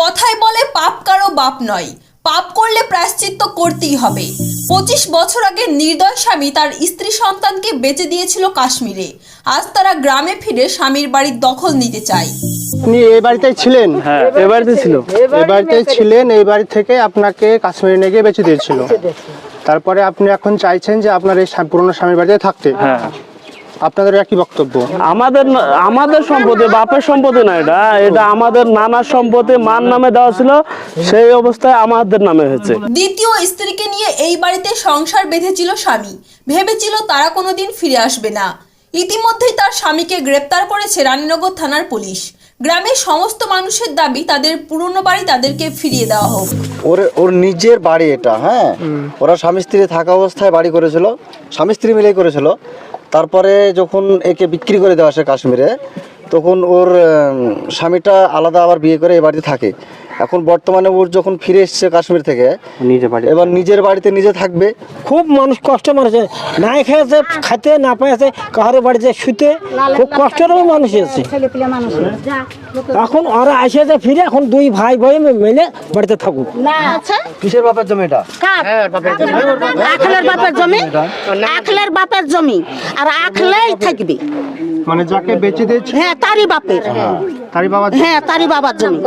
কথায় বলে পাপ কারও বাপ নয়। পাপ করলে প্রায়শ্চিত্ত করতেই হবে। পঁচিশ বছর আগে নির্দয় স্বামী তার স্ত্রী সন্তানকে বেঁচে দিয়েছিল কাশ্মীরে। আজ তারা গ্রামে ফিরে স্বামীর বাড়ির দখল নিতে চায়। আপনি এই বাড়িতেই ছিলেন? হ্যাঁ এ বাড়িতে ছিল। এই বাড়িতেই ছিলেন এই বাড়ি থেকে আপনাকে কাশ্মীরে নিয়ে গিয়ে বেঁচে দিয়েছিল। তারপরে আপনি এখন চাইছেন যে আপনার এই পুরনো স্বামীর বাড়িতে থাকতে। হ্যাঁ। আপনাদের একই বক্তব্য? আমাদের আমাদের সম্পদে বাপের সম্পদে না এটা। এটা আমাদের নানার সম্পদে মার নামে দেওয়া ছিল সেই অবস্থায় আমাদের নামে হয়েছে। দ্বিতীয় স্ত্রীকে নিয়ে এই বাড়িতে সংসার বেঁধেছিল স্বামী। ভেবেছিল তারা কোনোদিন ফিরে আসবে না। ইতিমধ্যেই তার স্বামীকে গ্রেপ্তার করেছে রানীনগর থানার পুলিশ। গ্রামের সমস্ত মানুষের দাবি তাদের পুরনো বাড়ি তাদেরকে ফিরিয়ে দেওয়া হোক। ওর ওর নিজের বাড়ি এটা হ্যাঁ? ওরা স্বামী স্ত্রী থাকা অবস্থায় বাড়ি করেছিল, স্বামী স্ত্রী মিলেই করেছিল। তারপরে যখন একে বিক্রি করে দেওয়া আসে কাশ্মীরে তখন ওর স্বামীটা আলাদা আবার বিয়ে করে এই বাড়িতে থাকে। এখন বর্তমানে ওর যখন ফিরে এসছে কাশ্মীর থেকে বাড়ি এবার নিজের বাড়িতে নিজে থাকবে। খুব মানুষ কষ্ট মানুষ না খেয়েছে খাইতে না পেয়েছে কারও বাড়িতে শুতে খুব কষ্টেরও মানুষ আছে এখন ওরা আসেছে ফিরে এখন দুই ভাই ভাই মিলে বাড়িতে থাকুক। কিসের বাপের জমি এটা? আখলের বাপের জমি? আখলের বাপের জমি। আর আখলেই থাকবে। মানে যাকে বেঁচে দিয়েছে? হ্যাঁ তারই বাপের। তারই বাবা হ্যাঁ তারই বাবার জমি।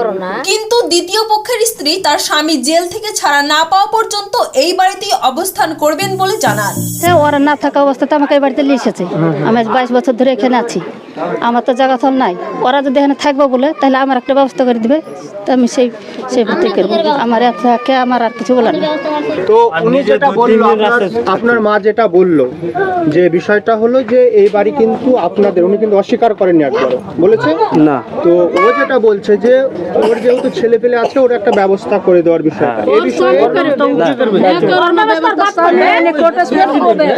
কিন্তু দ্বিতীয় পক্ষের স্ত্রী তার স্বামী জেল থেকে ছাড়া না পাওয়া পর্যন্ত এই বাড়িতেই অবস্থান করবেন বলে জানান। হ্যাঁ ওরা না থাকা অবস্থাতে আমাকে এই বাড়িতে নিয়ে এসেছে। আমি বাইশ বছর ধরে এখানে আছি। আমার তো জায়গা থল নাই। ওরা যদি এখানে থাকব বলে তাহলে আমার একটা ব্যবস্থা করে দিবে। তো আমি সেই সেই ভিত্তি করব। আমার থাকে আমার আর কিছু বলার তো উনি যেটা বলল আপনার মা যেটা বলল যে বিষয়টা হলো যে এই বাড়ি কিন্তু আপনাদের উনি কিন্তু অস্বীকার করেননি একবার বলেছে? না। তো ও যেটা বলছে যে ওর যেহেতু ছেলে পেলে আছে ওর একটা ব্যবস্থা করে দেওয়ার বিষয়টা। এই বিষয়ে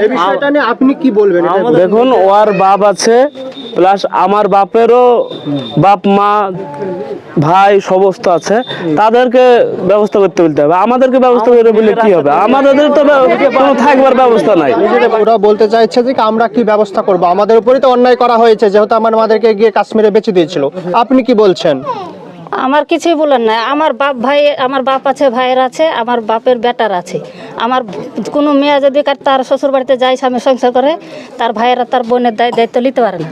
এই বিষয়টা নিয়ে আপনি কি বলবেন? দেখুন ওর বাপ আছে প্লাস আমার বাপেরও বাপ মা ভাই সমস্ত আছে। তাদেরকে ব্যবস্থা করতে বলতে হবে। আমাদেরকে ব্যবস্থা করে বলে কি হবে? আমাদের তো কোনো থাকবার ব্যবস্থা নাই। ওরা বলতে চাইছে যে আমরা কি ব্যবস্থা করব? আমাদের উপরেই তো অন্যায় করা হয়েছে যেহেতু আমার আমাদেরকে গিয়ে কাশ্মীরে বেঁচে দিয়েছিল। আপনি কি বলছেন? আমার কিছুই বলার নাই। আমার বাপ ভাই আমার বাপ আছে ভাইয়ের আছে আমার বাপের বেটার আছে। আমার কোনো মেয়ে যদি কার- তার শ্বশুর বাড়িতে যায় স্বামী সংসার করে তার ভাইয়েরা তার বোনের দায় দায়িত্ব নিতে পারে না।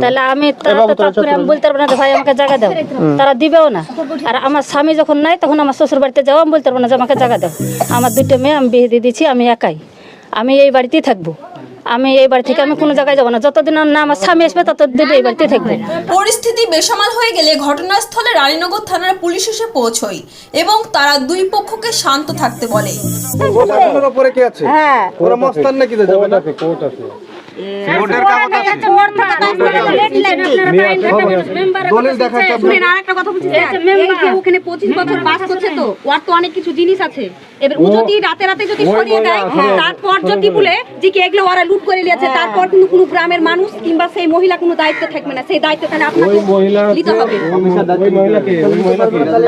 তাহলে আমি বলতে পারব না যে ভাই আমাকে জায়গা দাও। তারা দিবেও না। আর আমার স্বামী যখন নাই তখন আমার শ্বশুর বাড়িতে যাও আমি বলতে পারব না যে আমাকে জায়গা দাও। আমার দুটো মেয়ে আমি বিয়ে দিয়ে দিচ্ছি আমি একাই। আমি এই বাড়িতেই থাকব। আমি এই বাড়ি থেকে আমি কোনো জায়গায় যাব না। যতদিন না আমার স্বামী আসবে ততদিন এই বাড়িতে থাকবে। পরিস্থিতি বেসামাল হয়ে গেলে ঘটনাস্থলে রানীনগর থানার পুলিশ এসে পৌঁছয় এবং তারা দুই পক্ষকে শান্ত থাকতে বলে। উপরে কে আছে। হ্যাঁ। ওরা মস্তান নাকি যাবে না? কোর্ট দেখাতে শুনেন আর একটা কথা বলছি স্যার। এই যে ওখানে 25 বছর বাস করছে তো ওর তো অনেক কিছু জিনিস আছে। এবার ও যদি রাতে রাতে যদি সরিয়ে দেয় তারপর যদি বলে যে কি এগুলো ওরা লুট করে নিয়েছে তারপর কিন্তু কোনো গ্রামের মানুষ কিংবা সেই মহিলা কোনো দায়িত্ব থাকবে না। সেই দায়িত্ব তাহলে আপনাকে নিতে হবে।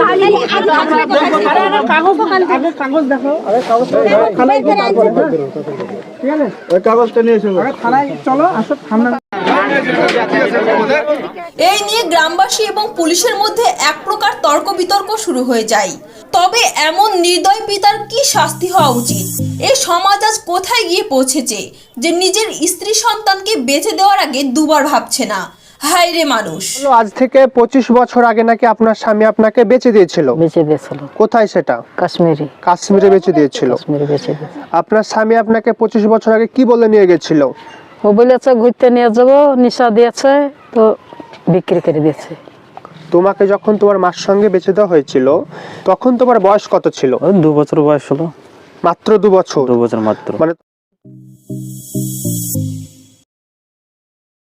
তাহলে আরও থাকবে কোথায়? ওই কাগজটা নিয়ে এসো। এই নিয়ে গ্রামবাসী এবং পুলিশের মধ্যে এক প্রকার তর্ক বিতর্ক শুরু হয়ে যায়। তবে এমন নির্দয় পিতার কি শাস্তি হওয়া উচিত? এ সমাজ আজ কোথায় গিয়ে পৌঁছেছে যে নিজের স্ত্রী সন্তানকে বেঁচে দেওয়ার আগে দুবার ভাবছে না? হায় রে মানুষ। আজ থেকে পঁচিশ বছর আগে নাকি আপনার স্বামী আপনাকে বেঁচে দিয়েছিল? বেঁচে দিয়েছিল। কোথায় সেটা? কাশ্মীরি। কাশ্মীরে বেঁচে দিয়েছিল। কাশ্মীরি বেঁচে দিয়েছে আপনার স্বামী আপনাকে পঁচিশ বছর আগে কি বলে নিয়ে গেছিল? ও বলেছে ঘুরতে নিয়ে যাব নিশা দিয়েছে তো বিক্রি করে দিয়েছে। তোমাকে যখন তোমার মার সঙ্গে বেঁচে দেওয়া হয়েছিল তখন তোমার বয়স কত ছিল? দু বছর বয়স হলো। মাত্র দু বছর? দু বছর মাত্র। মানে